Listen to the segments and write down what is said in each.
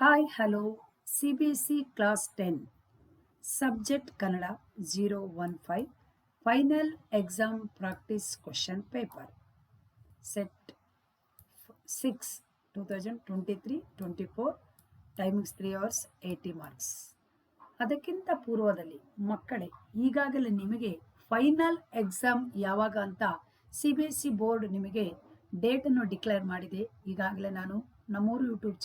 Hi hello C B S C class ten subject Kannada zero one five final exam practice question paper set six two thousand twenty three twenty four timings three hours eighty marks ಅದಕ್ಕಿಂತ ಪೂರ್ವದಲ್ಲಿ ಮಕ್ಕಳೇ, ಈಗಾಗಲೇ ನಿಮಗೆ final exam ಯಾವಾಗ ಅಂತ C B S C board ನಿಮಗೆ ಡೇಟನ್ನು declare ಮಾಡಿದೆ. ಈಗಾಗಲೇ ನಾನು ನಮ್ಮೂರು ಯೂಟ್ಯೂಬ್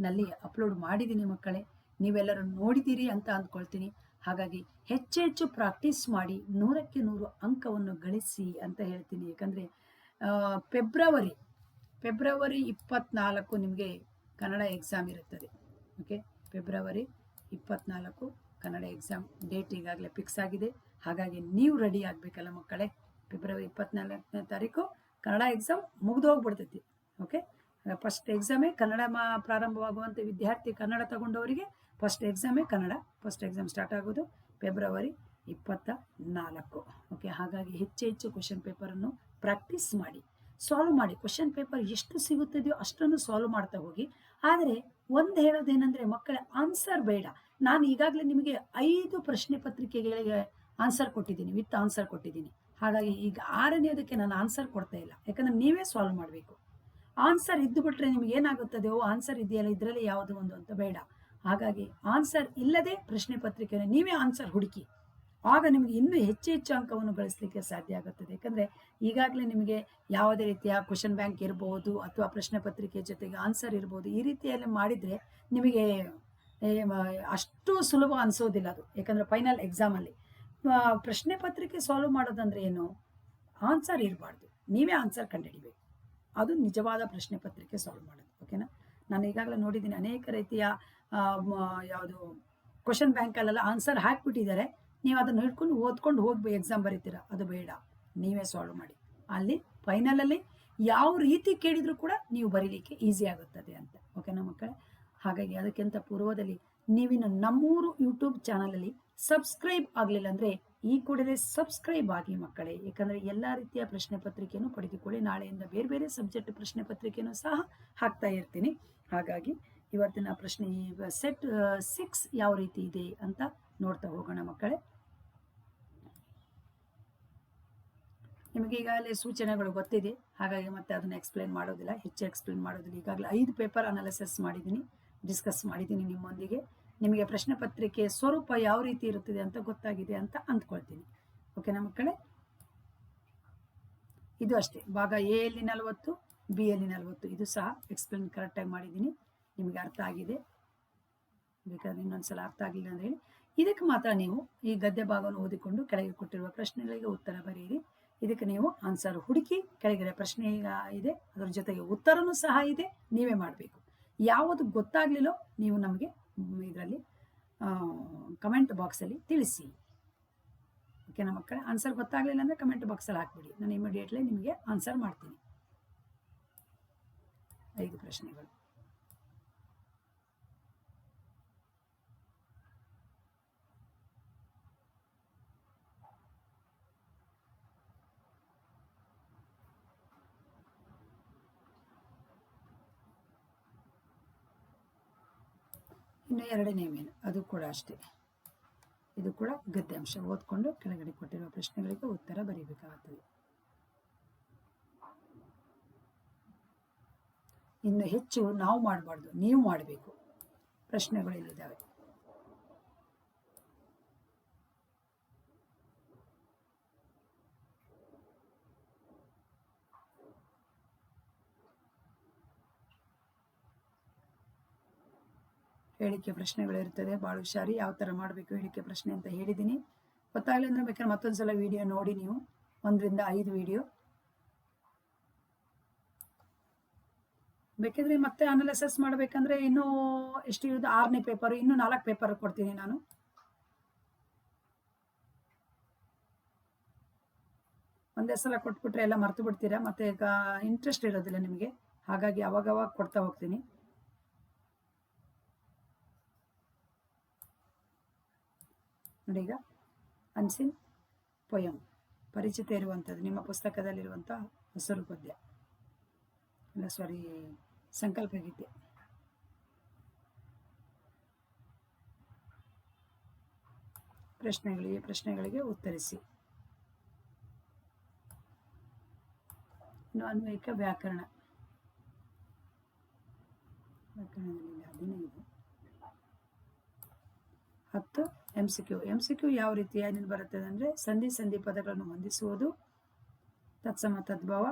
ಚಾನಲ್ನಲ್ಲಿ ಅಪ್ಲೋಡ್ ಮಾಡಿದ್ದೀನಿ ಮಕ್ಕಳೇ. ನೀವೆಲ್ಲರೂ ನೋಡಿದ್ದೀರಿ ಅಂತ ಅಂದ್ಕೊಳ್ತೀನಿ. ಹಾಗಾಗಿ ಹೆಚ್ಚು ಹೆಚ್ಚು ಪ್ರಾಕ್ಟೀಸ್ ಮಾಡಿ ನೂರಕ್ಕೆ ನೂರು ಅಂಕವನ್ನು ಗಳಿಸಿ ಅಂತ ಹೇಳ್ತೀನಿ. ಯಾಕಂದರೆ ಫೆಬ್ರವರಿ ಫೆಬ್ರವರಿ ಇಪ್ಪತ್ನಾಲ್ಕು ನಿಮಗೆ ಕನ್ನಡ ಎಕ್ಸಾಮ್ ಇರುತ್ತದೆ. ಓಕೆ ಫೆಬ್ರವರಿ ಇಪ್ಪತ್ನಾಲ್ಕು ಕನ್ನಡ ಎಕ್ಸಾಮ್ ಡೇಟ್ ಈಗಾಗಲೇ ಫಿಕ್ಸ್ ಆಗಿದೆ. ಹಾಗಾಗಿ ನೀವು ರೆಡಿ ಆಗಬೇಕಲ್ಲ ಮಕ್ಕಳೇ. ಫೆಬ್ರವರಿ ಇಪ್ಪತ್ನಾಲ್ಕನೇ ತಾರೀಕು ಕನ್ನಡ ಎಕ್ಸಾಮ್ ಮುಗಿದೋಗ್ಬಿಡ್ತೈತಿ ಓಕೆ ಫಸ್ಟ್ ಎಕ್ಸಾಮೇ ಕನ್ನಡ ಮಾ ಪ್ರಾರಂಭವಾಗುವಂಥ ವಿದ್ಯಾರ್ಥಿ ಕನ್ನಡ ತಗೊಂಡವರಿಗೆ ಫಸ್ಟ್ ಎಕ್ಸಾಮೇ ಕನ್ನಡ. ಫಸ್ಟ್ ಎಕ್ಸಾಮ್ ಸ್ಟಾರ್ಟ್ ಆಗೋದು ಫೆಬ್ರವರಿ ಇಪ್ಪತ್ತ ನಾಲ್ಕು ಓಕೆ ಹಾಗಾಗಿ ಹೆಚ್ಚು ಹೆಚ್ಚು ಕ್ವಶನ್ ಪೇಪರನ್ನು ಪ್ರಾಕ್ಟೀಸ್ ಮಾಡಿ. ಸಾಲ್ವ್ ಮಾಡಿ. ಕ್ವಶನ್ ಪೇಪರ್ ಎಷ್ಟು ಸಿಗುತ್ತದೆಯೋ ಅಷ್ಟನ್ನು ಸಾಲ್ವ್ ಮಾಡ್ತಾ ಹೋಗಿ. ಆದರೆ ಒಂದು ಹೇಳೋದೇನೆಂದರೆ ಮಕ್ಕಳ ಆನ್ಸರ್ ಬೇಡ. ನಾನು ಈಗಾಗಲೇ ನಿಮಗೆ ಐದು ಪ್ರಶ್ನೆ ಪತ್ರಿಕೆಗಳಿಗೆ ಆನ್ಸರ್ ಕೊಟ್ಟಿದ್ದೀನಿ ವಿತ್ ಆನ್ಸರ್ ಕೊಟ್ಟಿದ್ದೀನಿ. ಹಾಗಾಗಿ ಈಗ ಆರನೇದಕ್ಕೆ ನಾನು ಆನ್ಸರ್ ಕೊಡ್ತಾ ಇಲ್ಲ. ಯಾಕಂದ್ರೆ ನೀವೇ ಸಾಲ್ವ್ ಮಾಡಬೇಕು. ಆನ್ಸರ್ ಇದ್ದು ಬಿಟ್ರೆ ನಿಮ್ಗೆ ಏನಾಗುತ್ತದೆ ಓ ಆನ್ಸರ್ ಇದೆಯಲ್ಲ, ಇದರಲ್ಲಿ ಯಾವುದು ಒಂದು ಅಂತ ಬೇಡ. ಹಾಗಾಗಿ ಆನ್ಸರ್ ಇಲ್ಲದೆ ಪ್ರಶ್ನೆ ಪತ್ರಿಕೆಯನ್ನು ನೀವೇ ಆನ್ಸರ್ ಹುಡುಕಿ. ಆಗ ನಿಮಗೆ ಇನ್ನೂ ಹೆಚ್ಚು ಹೆಚ್ಚು ಅಂಕವನ್ನು ಗಳಿಸಲಿಕ್ಕೆ ಸಾಧ್ಯ ಆಗುತ್ತದೆ. ಯಾಕಂದ್ರೆ ಈಗಾಗಲೇ ನಿಮಗೆ ಯಾವುದೇ ರೀತಿಯ ಕ್ವಶನ್ ಬ್ಯಾಂಕ್ ಇರಬಹುದು ಅಥವಾ ಪ್ರಶ್ನೆ ಪತ್ರಿಕೆ ಜೊತೆಗೆ ಆನ್ಸರ್ ಇರ್ಬೋದು, ಈ ರೀತಿಯಲ್ಲಿ ಮಾಡಿದರೆ ನಿಮಗೆ ಅಷ್ಟು ಸುಲಭ ಅನಿಸೋದಿಲ್ಲ ಅದು. ಯಾಕಂದರೆ ಫೈನಲ್ ಎಕ್ಸಾಮಲ್ಲಿ ಪ್ರಶ್ನೆ ಪತ್ರಿಕೆ ಸಾಲ್ವ್ ಮಾಡೋದಂದ್ರೆ ಏನು? ಆನ್ಸರ್ ಇರಬಾರ್ದು. ನೀವೇ ಆನ್ಸರ್ ಕಂಡುಹಿಡಿಬೇಕು. ಅದು ನಿಜವಾದ ಪ್ರಶ್ನೆ ಪತ್ರಿಕೆ ಸಾಲ್ವ್ ಮಾಡೋದು ಓಕೆನಾ ನಾನು ಈಗಾಗಲೇ ನೋಡಿದ್ದೀನಿ ಅನೇಕ ರೀತಿಯ ಯಾವುದು ಕ್ವಶನ್ ಬ್ಯಾಂಕಲ್ಲೆಲ್ಲ ಆನ್ಸರ್ ಹಾಕಿಬಿಟ್ಟಿದ್ದಾರೆ. ನೀವು ಅದನ್ನು ಹಿಡ್ಕೊಂಡು ಓದ್ಕೊಂಡು ಹೋಗಿ ಎಕ್ಸಾಮ್ ಬರೀತೀರ. ಅದು ಬೇಡ. ನೀವೇ ಸಾಲ್ವ್ ಮಾಡಿ. ಅಲ್ಲಿ ಫೈನಲಲ್ಲಿ ಯಾವ ರೀತಿ ಕೇಳಿದರೂ ಕೂಡ ನೀವು ಬರೀಲಿಕ್ಕೆ ಈಸಿ ಆಗುತ್ತದೆ ಅಂತ ಓಕೆನಾ ಮಕ್ಕಳೇ? ಹಾಗಾಗಿ ಅದಕ್ಕಿಂತ ಪೂರ್ವದಲ್ಲಿ ನೀವಿನ ನಮ್ಮೂರು ಯೂಟ್ಯೂಬ್ ಚಾನಲಲ್ಲಿ ಸಬ್ಸ್ಕ್ರೈಬ್ ಆಗಲಿಲ್ಲ ಅಂದರೆ ಈ ಕೂಡಲೇ ಸಬ್ಸ್ಕ್ರೈಬ್ ಆಗಿ ಮಕ್ಕಳೇ. ಯಾಕಂದರೆ ಎಲ್ಲ ರೀತಿಯ ಪ್ರಶ್ನೆ ಪತ್ರಿಕೆಯನ್ನು ಪಡೆದುಕೊಳ್ಳಿ. ನಾಳೆಯಿಂದ ಬೇರೆ ಬೇರೆ ಸಬ್ಜೆಕ್ಟ್ ಪ್ರಶ್ನೆ ಪತ್ರಿಕೆಯನ್ನು ಸಹ ಹಾಕ್ತಾ ಇರ್ತೀನಿ. ಹಾಗಾಗಿ ಇವತ್ತಿನ ಪ್ರಶ್ನೆ ಸೆಟ್ ಸಿಕ್ಸ್ ಯಾವ ರೀತಿ ಇದೆ ಅಂತ ನೋಡ್ತಾ ಹೋಗೋಣ ಮಕ್ಕಳೇ. ನಿಮಗೆ ಈಗಾಗಲೇ ಸೂಚನೆಗಳು ಗೊತ್ತಿದೆ. ಹಾಗಾಗಿ ಮತ್ತೆ ಅದನ್ನು ಎಕ್ಸ್ಪ್ಲೇನ್ ಮಾಡೋದಿಲ್ಲ. ಹೆಚ್ಚು ಎಕ್ಸ್ಪ್ಲೇನ್ ಮಾಡೋದಿಲ್ಲ. ಈಗಾಗಲೇ ಐದು ಪೇಪರ್ ಅನಾಲಿಸಿಸ್ ಮಾಡಿದ್ದೀನಿ. ಡಿಸ್ಕಸ್ ಮಾಡಿದ್ದೀನಿ ನಿಮ್ಮೊಂದಿಗೆ. ನಿಮಗೆ ಪ್ರಶ್ನೆ ಪತ್ರಿಕೆ ಸ್ವರೂಪ ಯಾವ ರೀತಿ ಇರುತ್ತದೆ ಅಂತ ಗೊತ್ತಾಗಿದೆ ಅಂತ ಅಂದ್ಕೊಳ್ತೀನಿ. ಓಕೆನಾ ಮಕ್ಕಳೇ? ಇದು ಅಷ್ಟೇ. ಭಾಗ ಎ ಅಲ್ಲಿ ನಲವತ್ತು, ಬಿ ಅಲ್ಲಿ ನಲವತ್ತು. ಇದು ಸಹ ಎಕ್ಸ್ಪ್ಲೇನ್ ಕರೆಕ್ಟಾಗಿ ಮಾಡಿದ್ದೀನಿ. ನಿಮಗೆ ಅರ್ಥ ಆಗಿದೆ. ಬೇಕಾದ್ರೆ ಇನ್ನೊಂದ್ಸಲ ಅರ್ಥ ಆಗಲಿಲ್ಲ ಅಂತ ಹೇಳಿ. ಇದಕ್ಕೆ ಮಾತ್ರ ನೀವು ಈ ಗದ್ಯ ಭಾಗವನ್ನು ಓದಿಕೊಂಡು ಕೆಳಗೆ ಕೊಟ್ಟಿರುವ ಪ್ರಶ್ನೆಗಳಿಗೆ ಉತ್ತರ ಬರೆಯಿರಿ. ಇದಕ್ಕೆ ನೀವು ಆನ್ಸರ್ ಹುಡುಕಿ ಕೆಳಗಡೆ ಪ್ರಶ್ನೆ ಇದೆ. ಅದರ ಜೊತೆಗೆ ಉತ್ತರನೂ ಸಹ ಇದೆ. ನೀವೇ ಮಾಡಬೇಕು. ಯಾವುದು ಗೊತ್ತಾಗ್ಲಿಲ್ಲೋ ನೀವು ನಮಗೆ ಇದರಲ್ಲಿ ಕಮೆಂಟ್ ಬಾಕ್ಸಲ್ಲಿ ತಿಳಿಸಿ. ಓಕೆನಾ ಮಕ್ಕಳೇ ಆನ್ಸರ್ ಗೊತ್ತಾಗಲಿಲ್ಲ ಅಂದರೆ ಕಮೆಂಟ್ ಬಾಕ್ಸಲ್ಲಿ ಹಾಕ್ಬಿಡಿ. ನಾನು ಇಮಿಡಿಯೇಟ್ಲಿ ನಿಮಗೆ ಆನ್ಸರ್ ಮಾಡ್ತೀನಿ. ಐದು ಪ್ರಶ್ನೆಗಳು. ಇನ್ನು ಎರಡನೇ ಮೇನು ಅದು ಕೂಡ ಅಷ್ಟೇ. ಇದು ಕೂಡ ಗದ್ಯಾಂಶ ಓದ್ಕೊಂಡು ಕೆಳಗಡೆ ಕೊಟ್ಟಿರುವ ಪ್ರಶ್ನೆಗಳಿಗೆ ಉತ್ತರ ಬರೀಬೇಕಾಗುತ್ತದೆ. ಇನ್ನು ಹೆಚ್ಚು ನಾವು ಮಾಡಬಾರ್ದು. ನೀವು ಮಾಡಬೇಕು. ಪ್ರಶ್ನೆಗಳು ಇಲ್ಲಿದ್ದಾವೆ. ಹೇಳಿಕೆ ಪ್ರಶ್ನೆಗಳು ಇರ್ತದೆ ಭಾಳ ಹುಷಾರಿ ಯಾವ ಥರ ಮಾಡಬೇಕು ಹೇಳಿಕೆ ಪ್ರಶ್ನೆ ಅಂತ ಹೇಳಿದ್ದೀನಿ. ಗೊತ್ತಾಗಲಿ ಅಂದರೆ ಬೇಕಾದ್ರೆ ಮತ್ತೊಂದು ಸಲ ವಿಡಿಯೋ ನೋಡಿ ನೀವು. ಒಂದರಿಂದ ಐದು ವಿಡಿಯೋ ಬೇಕಿದ್ರೆ ಮತ್ತೆ ಅನಾಲಿಸಿಸ್ ಮಾಡಬೇಕಂದ್ರೆ ಇನ್ನೂ ಎಷ್ಟು ಇರೋದು ಆರನೇ ಪೇಪರ್ ಇನ್ನೂ ನಾಲ್ಕು ಪೇಪರ್ ಕೊಡ್ತೀನಿ ನಾನು. ಒಂದೇ ಸಲ ಕೊಟ್ಬಿಟ್ರೆ ಎಲ್ಲ ಮರ್ತು ಬಿಡ್ತೀರಾ? ಮತ್ತೆ ಈಗ ಇಂಟ್ರೆಸ್ಟ್ ಇರೋದಿಲ್ಲ ನಿಮಗೆ. ಹಾಗಾಗಿ ಅವಾಗವಾಗ ಕೊಡ್ತಾ ಹೋಗ್ತೀನಿ. ನೋಡೀಗ? ಈಗ ಅನ್ಸಿನ್? ಪೊಯಂ. ಪರಿಚಿತ ಇರುವಂಥದ್ದು ನಿಮ್ಮ ಪುಸ್ತಕದಲ್ಲಿರುವಂಥ ಹೆಸರು ಪದ್ಯ. ಇಲ್ಲ ಸಾರಿ ಸಂಕಲ್ಪ ಗೀತೆ. ಪ್ರಶ್ನೆಗಳಿಗೆ ಪ್ರಶ್ನೆಗಳಿಗೆ ಉತ್ತರಿಸಿ. ಇನ್ನು ಅನ್ವಯಿಕ ವ್ಯಾಕರಣ. ವ್ಯಾಕರಣದಲ್ಲಿ ಹದಿನೈದು ಹತ್ತು M C Q M C Q ಯಾವ ರೀತಿ ಏನೇನು ಬರುತ್ತದೆ ಅಂದರೆ ಸಂಧಿ ಸಂಧಿ ಪದಗಳನ್ನು ಹೊಂದಿಸುವುದು, ತತ್ಸಮ ತದ್ಭವ,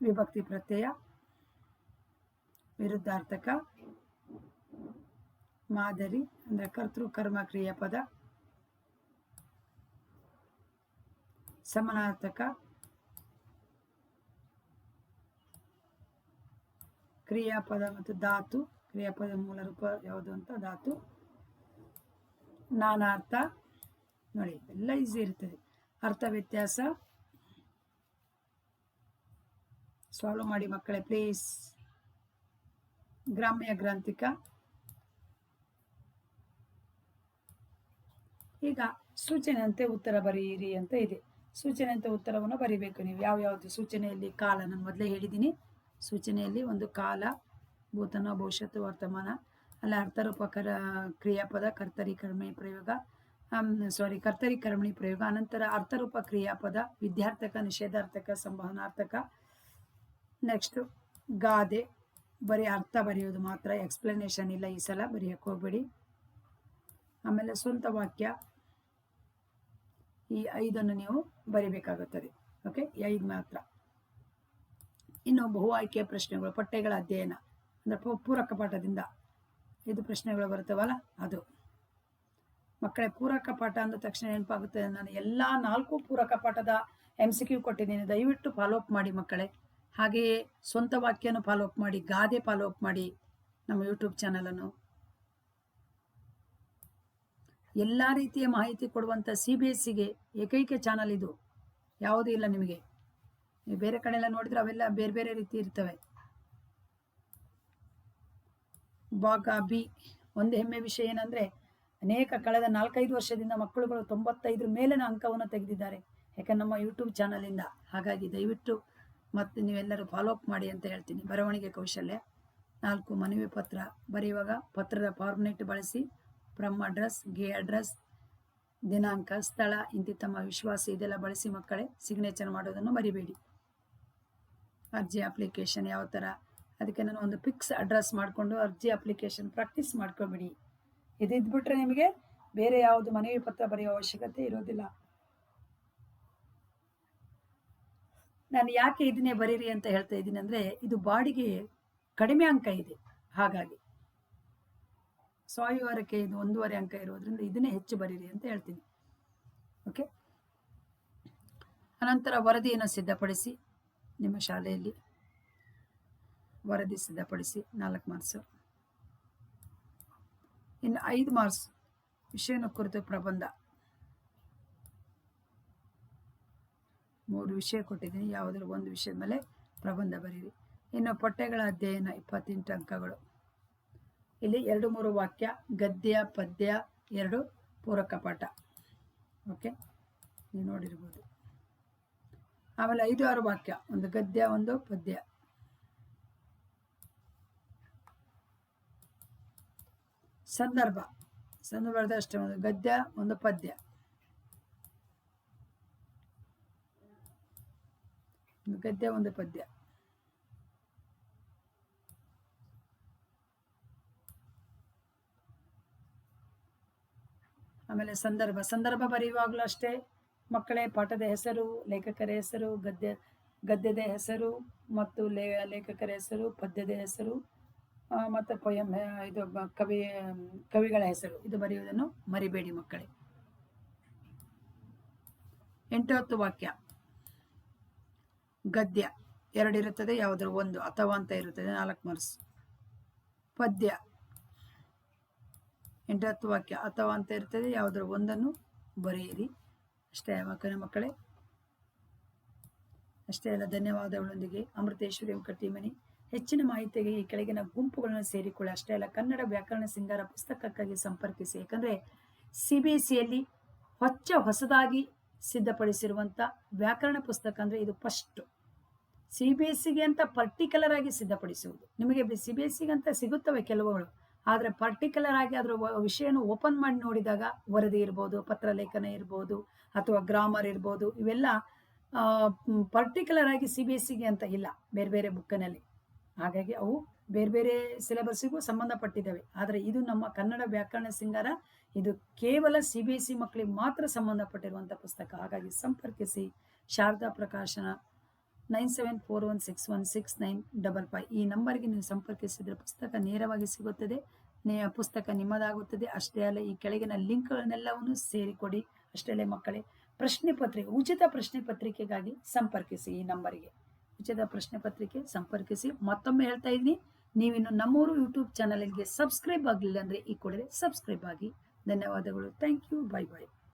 ವಿಭಕ್ತಿ ಪ್ರತ್ಯಯ, ವಿರುದ್ಧಾರ್ಥಕ, ಮಾದರಿ ಅಂದರೆ ಕರ್ತೃ ಕರ್ಮ ಕ್ರಿಯಾಪದ ಸಮನಾರ್ಥಕ ಕ್ರಿಯಾಪದ ಮತ್ತು ಧಾತು. ಕ್ರಿಯಾಪದ ಮೂಲ ರೂಪ ಯಾವುದು ಅಂತ ಧಾತು, ನಾನಾರ್ಥ, ನೋಡಿ, ಎಲ್ಲ ಈಸಿ ಇರ್ತದೆ. ಅರ್ಥ, ವ್ಯತ್ಯಾಸ. ಸಾಲ್ವ್ ಮಾಡಿ ಮಕ್ಕಳೇ ಪ್ಲೀಸ್ ಗ್ರಾಮ್ಯ ಗ್ರಾಂಥಿಕ. ಈಗ ಸೂಚನೆಯಂತೆ ಉತ್ತರ ಬರೆಯಿರಿ ಅಂತ ಇದೆ. ಸೂಚನೆಯಂತೆ ಉತ್ತರವನ್ನು ಬರೀಬೇಕು ನೀವು. ಯಾವ ಯಾವುದು ಸೂಚನೆಯಲ್ಲಿ ಕಾಲ? ನಾನು ಮೊದಲೇ ಹೇಳಿದ್ದೀನಿ. ಸೂಚನೆಯಲ್ಲಿ ಒಂದು ಕಾಲ ಭೂತನ, ಭವಿಷ್ಯತ್ತು, ವರ್ತಮಾನ, ಅಲ್ಲಿ ಅರ್ಥರೂಪಕರ ಕ್ರಿಯಾಪದ, ಕರ್ತರಿ ಕರ್ಮಣಿ ಪ್ರಯೋಗ ಸಾರಿ ಕರ್ತರಿ ಕರ್ಮಣಿ ಪ್ರಯೋಗ, ಅನಂತರ ಅರ್ಥರೂಪ ಕ್ರಿಯಾಪದ, ವಿದ್ಯಾರ್ಥಕ, ನಿಷೇಧಾರ್ಥಕ ಸಂವಹನಾರ್ಥಕ ನೆಕ್ಸ್ಟ್ ಗಾದೆ, ಬರೀ ಅರ್ಥ ಬರೆಯೋದು ಮಾತ್ರ ಎಕ್ಸ್ಪ್ಲನೇಷನ್ ಇಲ್ಲ ಈ ಸಲ, ಬರೆಯಕ್ಕೆ ಹೋಗ್ಬೇಡಿ. ಆಮೇಲೆ ಸ್ವಂತ ವಾಕ್ಯ, ಈ ಐದನ್ನು ನೀವು ಬರಿಬೇಕಾಗುತ್ತದೆ ಓಕೆ ಐದು ಮಾತ್ರ. ಇನ್ನು ಬಹು ಆಯ್ಕೆಯ ಪ್ರಶ್ನೆಗಳು, ಪಠ್ಯಗಳ ಅಧ್ಯಯನ. ಅಂದರೆ ಪೂರಕ ಪಾಠದಿಂದ ಇದು ಪ್ರಶ್ನೆಗಳು ಬರುತ್ತವಲ್ಲ, ಅದು. ಮಕ್ಕಳೇ, ಪೂರಕ ಪಾಠ ಅಂದ ತಕ್ಷಣ ನೆನಪಾಗುತ್ತೆ. ನಾನು ಎಲ್ಲ ನಾಲ್ಕು ಪೂರಕ ಪಾಠದ ಎಂ ಸಿ ಕ್ಯೂ ಕೊಟ್ಟಿದ್ದೀನಿ. ದಯವಿಟ್ಟು ಫಾಲೋ ಅಪ್ ಮಾಡಿ ಮಕ್ಕಳೇ. ಹಾಗೆಯೇ ಸ್ವಂತ ವಾಕ್ಯನೂ ಫಾಲೋ ಅಪ್ ಮಾಡಿ, ಗಾದೆ ಫಾಲೋ ಅಪ್ ಮಾಡಿ ನಮ್ಮ ಯೂಟ್ಯೂಬ್ ಚಾನಲನ್ನು ಎಲ್ಲ ರೀತಿಯ ಮಾಹಿತಿ ಕೊಡುವಂಥ ಸಿ ಬಿ ಎಸ್ ಸಿಗೆ ಏಕೈಕ ಚಾನಲ್ ಇದು. ಯಾವುದೂ ಇಲ್ಲ ನಿಮಗೆ. ನೀವು ಬೇರೆ ಕಡೆ ಎಲ್ಲ ನೋಡಿದ್ರೆ ಅವೆಲ್ಲ ಬೇರೆ ಬೇರೆ ರೀತಿ ಇರ್ತವೆ. ಭಾಗ ಬಿ, ಒಂದು ಹೆಮ್ಮೆ ವಿಷಯ ಏನಂದ್ರೆ, ಅನೇಕ ಕಳೆದ ನಾಲ್ಕೈದು ವರ್ಷದಿಂದ ಮಕ್ಕಳುಗಳು ತೊಂಬತ್ತೈದರ ಮೇಲಿನ ಅಂಕವನ್ನು ತೆಗೆದಿದ್ದಾರೆ. ಯಾಕಂದ್ರೆ ನಮ್ಮ ಯೂಟ್ಯೂಬ್ ಚಾನಲಿಂದ ಹಾಗಾಗಿ ದಯವಿಟ್ಟು ಮತ್ತೆ ನೀವೆಲ್ಲರೂ ಫಾಲೋ ಅಪ್ ಮಾಡಿ ಅಂತ ಹೇಳ್ತೀನಿ. ಬರವಣಿಗೆ ಕೌಶಲ್ಯ. ನಾಲ್ಕು ಮನವಿ ಪತ್ರ. ಬರೆಯುವಾಗ ಪತ್ರದ ಫಾರ್ಮೆಟ್ ಬಳಸಿ. ಫ್ರಮ್ ಅಡ್ರೆಸ್ಗೆ ಅಡ್ರೆಸ್ ದಿನಾಂಕ, ಸ್ಥಳ ಇಂತಿ ತಮ್ಮ ವಿಶ್ವಾಸ ಇದೆಲ್ಲ ಬಳಸಿ ಮಕ್ಕಳೇ ಸಿಗ್ನೇಚರ್ ಮಾಡೋದನ್ನು ಮರಿಬೇಡಿ. ಅರ್ಜಿ ಅಪ್ಲಿಕೇಶನ್ ಯಾವ ಥರ ಅದಕ್ಕೆ ನಾನು ಒಂದು ಫಿಕ್ಸ್ ಅಡ್ರೆಸ್ ಮಾಡಿಕೊಂಡು ಅರ್ಜಿ ಅಪ್ಲಿಕೇಶನ್ ಪ್ರಾಕ್ಟೀಸ್ ಮಾಡ್ಕೊಬಿಡಿ. ಇದಿದ್ಬಿಟ್ರೆ ನಿಮಗೆ ಬೇರೆ ಯಾವುದು ಮನವಿ ಪತ್ರ ಬರೆಯೋ ಅವಶ್ಯಕತೆ ಇರೋದಿಲ್ಲ. ನಾನು ಯಾಕೆ ಇದನ್ನೇ ಬರೀರಿ ಅಂತ ಹೇಳ್ತಾ ಇದ್ದೀನಿ ಅಂದರೆ ಇದು ಬಾಡಿಗೆ ಕಡಿಮೆ ಅಂಕ ಇದೆ. ಹಾಗಾಗಿ ಸಾಯುವಾರಕ್ಕೆ ಇದು ಒಂದೂವರೆ ಅಂಕ ಇರೋದ್ರಿಂದ ಇದನ್ನೇ ಹೆಚ್ಚು ಬರೀರಿ ಅಂತ ಹೇಳ್ತೀನಿ. ಓಕೆ ಅನಂತರ ವರದಿಯನ್ನು ಸಿದ್ಧಪಡಿಸಿ ನಿಮ್ಮ ಶಾಲೆಯಲ್ಲಿ. ವರದಿ ಸಿದ್ಧಪಡಿಸಿ ನಾಲ್ಕು ಮಾರ್ಸು ಇನ್ನು ಐದು ಮಾರ್ಕ್ಸ್ ವಿಷಯನ ಕುರಿತು ಪ್ರಬಂಧ. ಮೂರು ವಿಷಯ ಕೊಟ್ಟಿದ್ದೀನಿ. ಯಾವುದ್ರ ಒಂದು ವಿಷಯದ ಮೇಲೆ ಪ್ರಬಂಧ ಬರೀರಿ. ಇನ್ನು ಪಠ್ಯಗಳ ಅಧ್ಯಯನ ಇಪ್ಪತ್ತೆಂಟು ಅಂಕಗಳು. ಇಲ್ಲಿ ಎರಡು ಮೂರು ವಾಕ್ಯ, ಗದ್ಯ, ಪದ್ಯ, ಎರಡು ಪೂರಕ ಪಾಠ. ಓಕೆ? ನೀವು ನೋಡಿರ್ಬೋದು. ಆಮೇಲೆ ಐದು ಆರು ವಾಕ್ಯ, ಒಂದು ಗದ್ಯ, ಒಂದು ಪದ್ಯ. ಸಂದರ್ಭ. ಸಂದರ್ಭದ ಅಷ್ಟೇ, ಒಂದು ಗದ್ಯ, ಒಂದು ಪದ್ಯ. ಗದ್ಯ, ಒಂದು ಪದ್ಯ. ಆಮೇಲೆ ಸಂದರ್ಭ. ಸಂದರ್ಭ ಬರೆಯುವಾಗಲೂ ಅಷ್ಟೇ, ಮಕ್ಕಳೇ ಪಾಠದ ಹೆಸರು, ಲೇಖಕರ ಹೆಸರು, ಗದ್ಯ, ಗದ್ಯದ ಹೆಸರು ಮತ್ತು ಲೇ, ಲೇಖಕರ ಹೆಸರು, ಪದ್ಯದ ಹೆಸರು ಮತ್ತು ಪೊಯಮ್ ಇದು ಕವಿ ಕವಿಗಳ ಹೆಸರು. ಇದು ಬರೆಯುವುದನ್ನು ಮರಿಬೇಡಿ ಮಕ್ಕಳೇ. ಎಂಟು ಹತ್ತು ವಾಕ್ಯ. ಗದ್ಯ. ಎರಡಿರುತ್ತದೆ ಯಾವುದ್ರ ಒಂದು, ಅಥವಾ ಅಂತ ಇರುತ್ತದೆ. ನಾಲ್ಕು ಮಾರ್ಕ್ಸ್ ಪದ್ಯ. ಎಂಟು ಹತ್ತು ವಾಕ್ಯ, ಅಥವಾ ಅಂತ ಇರ್ತದೆ ಯಾವುದರ ಒಂದನ್ನು ಬರೆಯಿರಿ. ಅಷ್ಟೇ ಮಕ್ಕಳ ಮಕ್ಕಳೇ? ಅಷ್ಟೇ ಅಲ್ಲ, ಧನ್ಯವಾದಗಳೊಂದಿಗೆ. ಅಮೃತೇಶ್ವರಿ ಕಟ್ಟಿಮನಿ ಹೆಚ್ಚಿನ ಮಾಹಿತಿಗೆ ಈ ಕೆಳಗಿನ ಗುಂಪುಗಳನ್ನು ಸೇರಿಕೊಳ್ಳಿ. ಅಷ್ಟೇ ಅಲ್ಲ, ಕನ್ನಡ ವ್ಯಾಕರಣ ಸಿಂಗಾರ ಪುಸ್ತಕಕ್ಕಾಗಿ ಸಂಪರ್ಕಿಸಿ. ಯಾಕಂದರೆ ಸಿ ಬಿ ಎಸ್ ಸಿಯಲ್ಲಿ ಹೊಚ್ಚ ಹೊಸದಾಗಿ ಸಿದ್ಧಪಡಿಸಿರುವಂಥ ವ್ಯಾಕರಣ ಪುಸ್ತಕ ಅಂದರೆ ಇದು ಫಸ್ಟ್ ಸಿ ಬಿ ಎಸ್ ಸಿಗೆ ಅಂತ ಪರ್ಟಿಕ್ಯುಲರ್ ಆಗಿ ಸಿದ್ಧಪಡಿಸುವುದು. ನಿಮಗೆ ಸಿ ಬಿ ಎಸ್ ಸಿಗೆ ಅಂತ ಸಿಗುತ್ತವೆ ಕೆಲವುಗಳು. ಆದರೆ ಪರ್ಟಿಕ್ಯುಲರ್ ಆಗಿ ಅದರ ವಿಷಯನ ಓಪನ್ ಮಾಡಿ ನೋಡಿದಾಗ ವರದಿ ಇರ್ಬೋದು ಪತ್ರಲೇಖನ ಇರ್ಬೋದು, ಅಥವಾ ಗ್ರಾಮರ್ ಇರ್ಬೋದು, ಇವೆಲ್ಲ ಪರ್ಟಿಕ್ಯುಲರ್ ಆಗಿ ಸಿ ಬಿ ಎಸ್ ಸಿಗೆ ಅಂತ ಇಲ್ಲ. ಬೇರೆ ಬೇರೆ ಬುಕ್ಕಿನಲ್ಲಿ ಹಾಗಾಗಿ ಅವು ಬೇರೆ ಬೇರೆ ಸಿಲೆಬಸ್ಸಿಗೂ ಸಂಬಂಧಪಟ್ಟಿದ್ದಾವೆ. ಆದರೆ ಇದು ನಮ್ಮ ಕನ್ನಡ ವ್ಯಾಕರಣ ಸಿಂಗಾರ ಇದು ಕೇವಲ ಸಿ ಬಿ ಎಸ್ ಸಿ ಮಕ್ಕಳಿಗೆ ಮಾತ್ರ ಸಂಬಂಧಪಟ್ಟಿರುವಂಥ ಪುಸ್ತಕ. ಹಾಗಾಗಿ ಸಂಪರ್ಕಿಸಿ, Sharada Prakashana nine seven four one six one six nine double five. ಈ ನಂಬರ್ಗೆ ನೀವು ಸಂಪರ್ಕಿಸಿದರೆ ಪುಸ್ತಕ ನೇರವಾಗಿ ಸಿಗುತ್ತದೆ, ನೇ, ಪುಸ್ತಕ ನಿಮ್ಮದಾಗುತ್ತದೆ. ಅಷ್ಟೇ ಅಲ್ಲ, ಈ ಕೆಳಗಿನ ಲಿಂಕ್ಗಳನ್ನೆಲ್ಲವನ್ನು ಸೇರಿಕೊಡಿ. ಅಷ್ಟೇ ಮಕ್ಕಳೇ, ಪ್ರಶ್ನೆ ಪತ್ರಿಕೆ, ಉಚಿತ ಪ್ರಶ್ನೆ ಪತ್ರಿಕೆಗಾಗಿ ಸಂಪರ್ಕಿಸಿ ಈ ನಂಬರಿಗೆ. ಉಚಿತ ಪ್ರಶ್ನೆ ಪತ್ರಿಕೆ ಸಂಪರ್ಕಿಸಿ. ಮತ್ತೊಮ್ಮೆ ಹೇಳ್ತಾ ಇದ್ದೀನಿ ನೀವಿನ್ನು ನಮ್ಮೂರು ಯೂಟ್ಯೂಬ್ ಚಾನಲ್ಗೆ ಸಬ್ಸ್ಕ್ರೈಬ್ ಆಗಲಿಲ್ಲ ಅಂದರೆ ಈ ಕೂಡಲೇ ಸಬ್ಸ್ಕ್ರೈಬ್ ಆಗಿ. ಧನ್ಯವಾದಗಳು. Thank you bye bye